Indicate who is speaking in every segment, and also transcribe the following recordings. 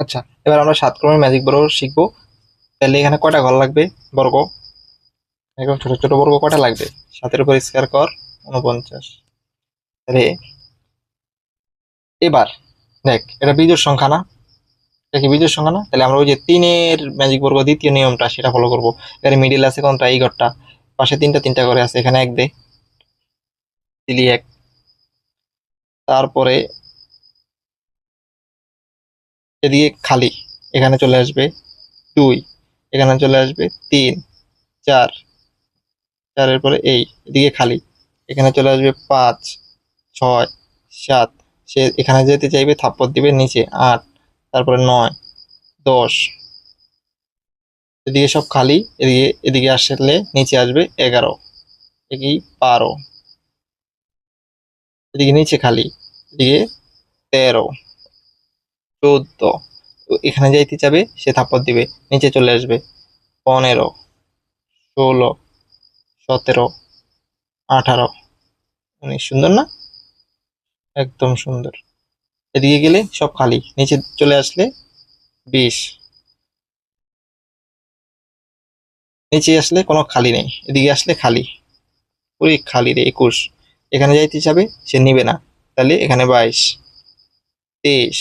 Speaker 1: আচ্ছা এবার আমরা সাত ক্রমের ম্যাজিক বর্গ শিখব। তাহলে এখানে কয়টা ঘর লাগবে? বর্গ। এরকম ছোট ছোট বর্গ কটা লাগবে? সাতের উপর স্কোয়ার কর উনপঞ্চাশ তাহলে এবার দেখ, এটা বীজের সংখ্যা না? এটা কি বীজের সংখ্যা না? তাহলে আমরা ওই যে তিনের ম্যাজিক বর্গ দ্বিতীয় নিয়মটা সেটা ফলো করব। এখানে মিডিল আছে কোনটা? এই ঘরটা। পাশে তিনটা তিনটা করে আছে। এখানে এক দে। দিলি এক। তারপরে এদিকে খালি। এখানে চলে আসবে দুই, এখানে চলে আসবে তিন, চার, চারের পরে এই, এদিকে খালি। এখানে চলে আসবে পাঁচ, ছয়, সাত, সে এখানে যেতে চাইবে থাপ্পড় দিবে নিচে আট, তারপরে নয়, দশ। এদিকে সব খালি, এদিকে এদিকে আসলে নিচে আসবে এগারো এদিকে বারো। এদিকে নিচে খালি, এদিকে তেরো। চোদ্দ। এখানে যাইতে যাবে সে থাপ্পড় দিবে, নিচে চলে আসবে। পনেরো, ষোলো, সতেরো, আঠারো। উনিশ সুন্দর না? একদম সুন্দর। এদিকে গেলে সব খালি, নিচে চলে আসলে বিশ। নিচে আসলে কোনো খালি নেই, এদিকে আসলে খালি। পুরি খালি রে, একুশ। এখানে যাইতে যাবে সে নিবে না। তাহলে এখানে বাইশ। তেইশ।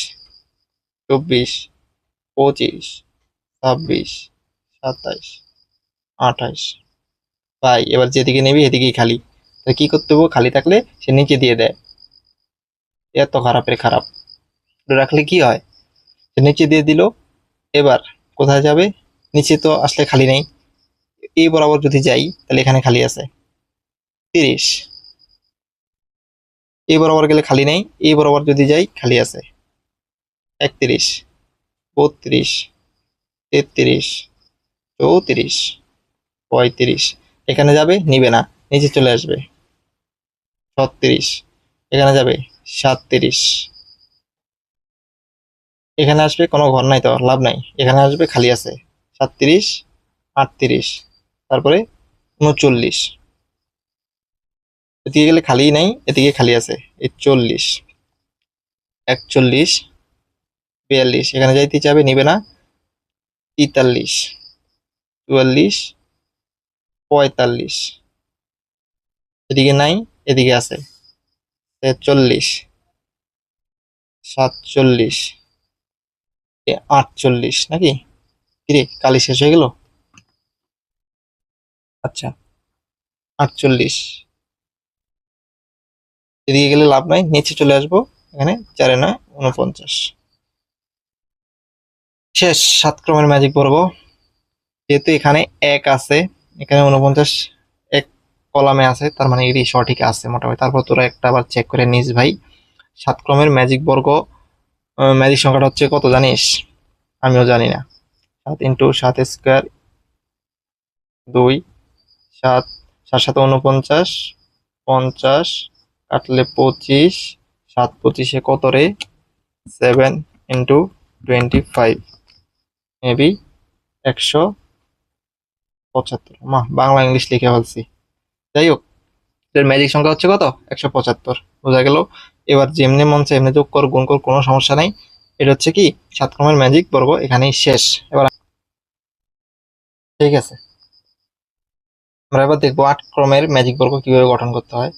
Speaker 1: চব্বিশ, পঁচিশ, ছাব্বিশ, সাতাইশ, আঠাইশ। ভাই, এবার যেদিকে নিবি এদিকেই খালি। তাহলে কি করতে হবে? খালি থাকলে সে নিচে দিয়ে দেয়। এত খারাপের খারাপ। রাখলে কি হয়? সে নিচে দিয়ে দিল, এবার কোথায় যাবে? নিচে তো আসলে খালি নেই। এই বরাবর যদি যাই, তাহলে এখানে খালি আছে। তিরিশ। এই বরাবর গেলে খালি নেই। এই বরাবর যদি যাই, খালি আছে। একত্রিশ, বত্রিশ, তেত্রিশ, চৌত্রিশ, পঁয়ত্রিশ। এখানে যাবে, নিবে না, নিচে চলে আসবে। ছত্রিশ, এখানে যাবে, সাতত্রিশ। এখানে আসবে, কোনো ঘর নাই তো, লাভ নাই। এখানে আসবে, খালি আছে, সাতত্রিশ, আটত্রিশ, তারপরে উনচল্লিশ। এদিকে গেলে খালি নাই, এদিকে খালি আছে এই চল্লিশ একচল্লিশ বিয়াল্লিশ, এখানে যাইতে চাবে, নিবে না। তেতাল্লিশ, চুয়াল্লিশ, পঁয়তাল্লিশ। এদিকে নাই, এদিকে আছে। চল্লিশ সাতচল্লিশ আটচল্লিশ নাকি? কিরে, কালি শেষ হয়ে গেল? আচ্ছা আটচল্লিশ। এদিকে গেলে লাভ নাই, নিচে চলে আসব, এখানে চারে নয় উনপঞ্চাশ শেষ সাত ক্রমের ম্যাজিক পড়ব। যেহেতু এখানে এক আছে, এখানে উনপঞ্চাশ এক কলামে আছে, তার মানে এটি সঠিক আছে মোটামুটি। তারপর তোরা একটা আবার চেক করে নিস ভাই। সাত ক্রমের ম্যাজিক বর্গ ম্যাজিক সংখ্যাটা হচ্ছে কত জানিস? আমিও জানি না। সাত ইন্টু সাত স্কোয়ার দুই, সাত সাত সাত উনপঞ্চাশ পঞ্চাশ, কাটলে পঁচিশ, সাত পঁচিশে কত রে? Seven into twenty five maybe একশো পঁচাত্তর। মা, বাংলা ইংলিশ লিখে ফেলছি। যাই হোক, এর ম্যাজিক সংখ্যা হচ্ছে কত? একশো পঁচাত্তর। বোঝা গেল? এবার যেমনি মন এমনি যোগ কর, গুণ কর, কোনো সমস্যা নাই। এটা হচ্ছে কি? সাত ক্রমের ম্যাজিক বর্গ এখানেই শেষ। এবার ঠিক আছে। আমরা এবার দেখব আট ক্রমের ম্যাজিক বর্গ কীভাবে গঠন করতে হয়।